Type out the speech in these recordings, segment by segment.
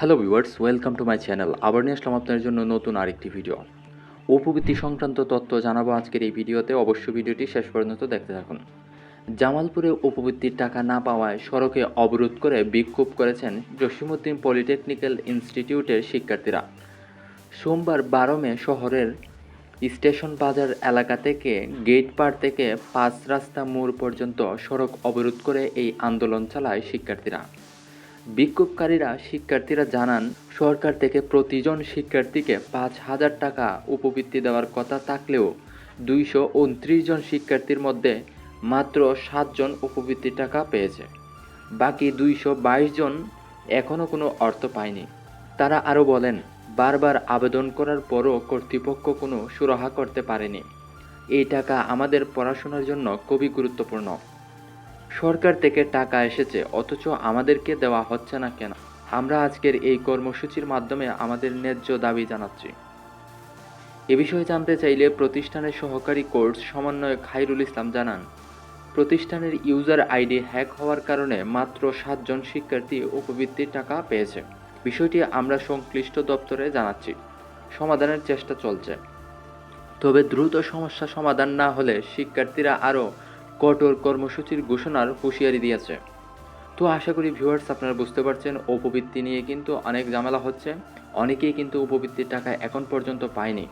Hello viewers, welcome to my channel. আবার নিয়ে আসলাম আপনার জন্য নতুন আরেকটি ভিডিও। উপবৃত্তি সংক্রান্ত তথ্য জানাব আজকের এই ভিডিওতে। অবশ্যই ভিডিওটি শেষ পর্যন্ত দেখতে থাকুন। জামালপুরে উপবৃত্তির টাকা না পাওয়ায় সড়কে অবরোধ করে বিক্ষোভ করেছেন জসিমুদ্দিন পলিটেকনিক্যাল ইনস্টিটিউটের শিক্ষার্থীরা। সোমবার বারো মে শহরের স্টেশন বাজার এলাকা থেকে গেট পার থেকে পাঁচ রাস্তা মোড় পর্যন্ত সড়ক অবরোধ করে এই আন্দোলন চালায় শিক্ষার্থীরা। বিক্ষোভকারীরা শিক্ষার্থীরা জানান, সরকার থেকে প্রতিজন শিক্ষার্থীকে পাঁচ হাজার টাকা উপবৃত্তি দেওয়ার কথা থাকলেও দুইশো উনত্রিশ জন শিক্ষার্থীর মধ্যে মাত্র সাতজন উপবৃত্তির টাকা পেয়েছে। বাকি দুইশো বাইশ জন এখনও কোনো অর্থ পায়নি। তারা আরও বলেন, বারবার আবেদন করার পরও কর্তৃপক্ষ কোনো সুরাহা করতে পারেনি। এই টাকা আমাদের পড়াশোনার জন্য খুবই গুরুত্বপূর্ণ। সরকার থেকে টাকা এসেছে, অথচ আমাদেরকে দেওয়া হচ্ছে না কেন? আমরা আজকের এই কর্মসূচির মাধ্যমে আমাদের ন্যায্য দাবি জানাচ্ছি। এ বিষয়ে জানতে চাইলে প্রতিষ্ঠানের সহকারী কোর্স সমন্বয়ক খাইরুল ইসলাম জানান, প্রতিষ্ঠানের ইউজার আইডি হ্যাক হওয়ার কারণে মাত্র সাতজন শিক্ষার্থী উপবৃত্তির টাকা পেয়েছে। বিষয়টি আমরা সংশ্লিষ্ট দপ্তরে জানাচ্ছি। সমাধানের চেষ্টা চলছে। তবে দ্রুত সমস্যা সমাধান না হলে শিক্ষার্থীরা আরও কঠোর কর্মসূচির ঘোষণার হুঁশিয়ারি দিয়েছে। তো আশা করি ভিউয়ার্স আপনারা বুঝতে পারছেন, উপবৃত্তি নিয়ে কিন্তু অনেক ঝামেলা হচ্ছে। অনেকেই কিন্তু উপবৃত্তির টাকা এখন পর্যন্ত পায়নি।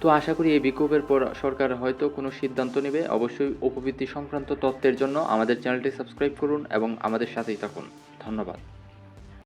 তো আশা করি এই বিক্ষোভের পর সরকার হয়তো কোনো সিদ্ধান্ত নেবে। অবশ্যই উপবৃত্তি সংক্রান্ত তথ্যের জন্য আমাদের চ্যানেলটি সাবস্ক্রাইব করুন এবং আমাদের সাথেই থাকুন। ধন্যবাদ।